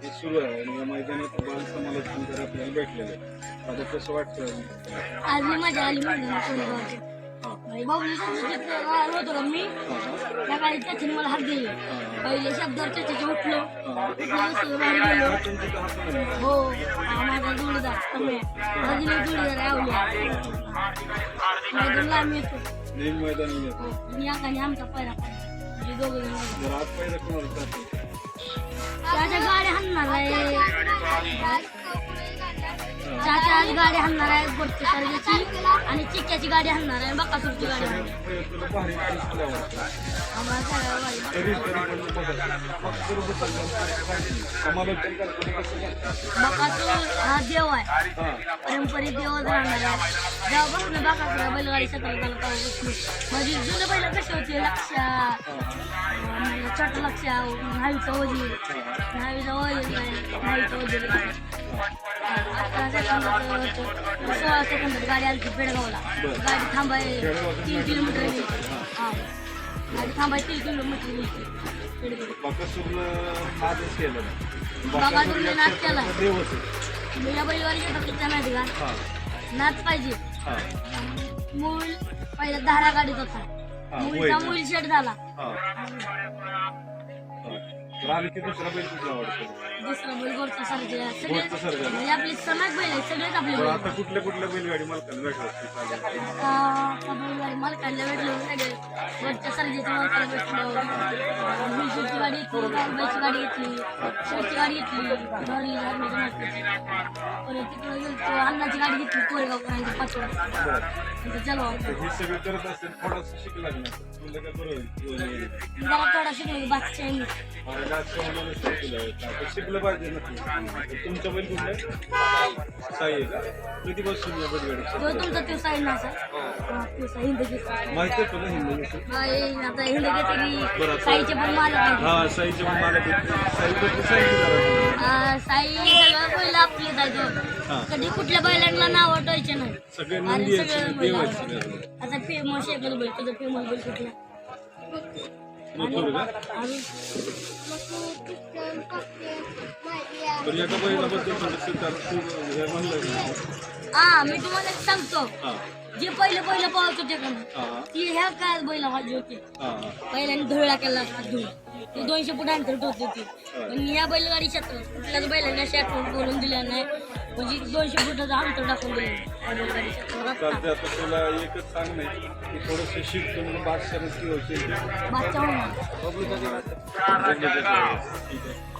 ते सुरू आहे आणि या मैदानात बाल समालोचनकर आपल्याला भेटलेले. आता कसं वाटतं आज मी मजा आली होतो मी? त्या काळी त्याच्याने मला हात दिले. पहिले शब्दावर त्याच्याचे उठलो. हो माझा जोडीदार कमी माझी एक जोडीदार आवल्या मैदानला आम्ही येतो नेहमी आमचा पहिला म्हणजे दोघं पहिला त्याच्या गाड्या हाणणार आहे चाचा आज गाडी हाणणार आहे बोटच्या सर्जाची आणि चिक्क्याची गाडी हाणणार आहे बकासूरची गाडी. गाडी बकासूर हा देव आहे. पारंपरिक देव देवच राहणार आहे. जेव्हापासून बकासूर बैलगाडी क्षेत्रात झालं म्हणजे जुने बैल कसे होते? लक्षा म्हणजे छोटं लक्ष न्हावीचं वजीर. न्हावीचं वजीर नाही न्हावीचं वजीर. सोळा सेकंदात गाडी आली होती पेडगावला गाडी थांबाय तीन किलोमीटर गेली हा गाडी थांबाय तीन किलोमीटर गेली पेडगाव बकासूरनं नादच केला. मी या बैलगाडीच्या टक्केच्या माहिती का नाच पाहिजे मूल पहिला दहा गाडीत होता मुलचा मूळचा शेट झाला तर आणखी दुसरा बैल कुठला आवडतो. दुसरा बैल गोडचा सर्जा. सगळे गोडचा सर्जा. म्हणजे आपले समाज बैल आहेत सगळेच आपले तर बैल आता कुठल्या कुठल्या बैलगाडी मालकाला भेटला की चालेल आता आता बैलगाडी मालकाला भेटलो सगळे. गोडच्या सर्जेच्या मालकाला भेटलो मिरचीची गाडी घेतली कालबाईची गाडी घेतली शेटची गाडी घेतली मालकाची परत तिकडे गेलो अन्नाची गाडी घेतली कोरेगाव करायची पाच वाजता बरं. चलो. तर हे सगळं करत असताना थोडंसं शिकला की नाही? तुला काय जरा थोडा शिकलो शिकलं पाहिजे ना तुमचं बैल कुठलं साई आहे का किती बसून या बैलगाडी जो तुमचा तो साईड ना सर तो साईड हिंदगी माहिती आहे तुला हिंदी विषयी? आता हिंदगी बरं, तरी आता- साईचे पण मालक आहेत. हा साईचे पण मला ते साई बद्दल सांगितलं जरा. आ, साई सगळं पहिलं आपले हा. जायचं कधी कुठल्या बैलांना नाव ठेवायचे नाही. सगळे आणि नंदी सगळे बैल आता फेमस एकच बैल तुझं फेमस बैल कुठला? हे. मी तुम्हाला सांगतो. जे पहिलं पहिलं पाहत होते हा ती ह्या काळात बैल वाजले होते. पहिल्याने धुळा केला असता धुळ ते दोनशे फूट अंतर होते. ती पण या बैलगाडी क्षेत्रात कुठल्याच बैलांना अशी आठवण करून दिल्या नाही. म्हणजे दोनशे फुटाचं अंतर टाकून दिलं या बैलगाडी क्षेत्रात चालते आता तुला एकच सांग नाही की थोडंसं शिकतो बादशाह नक्की होशील बादशाह होणार ठीक आहे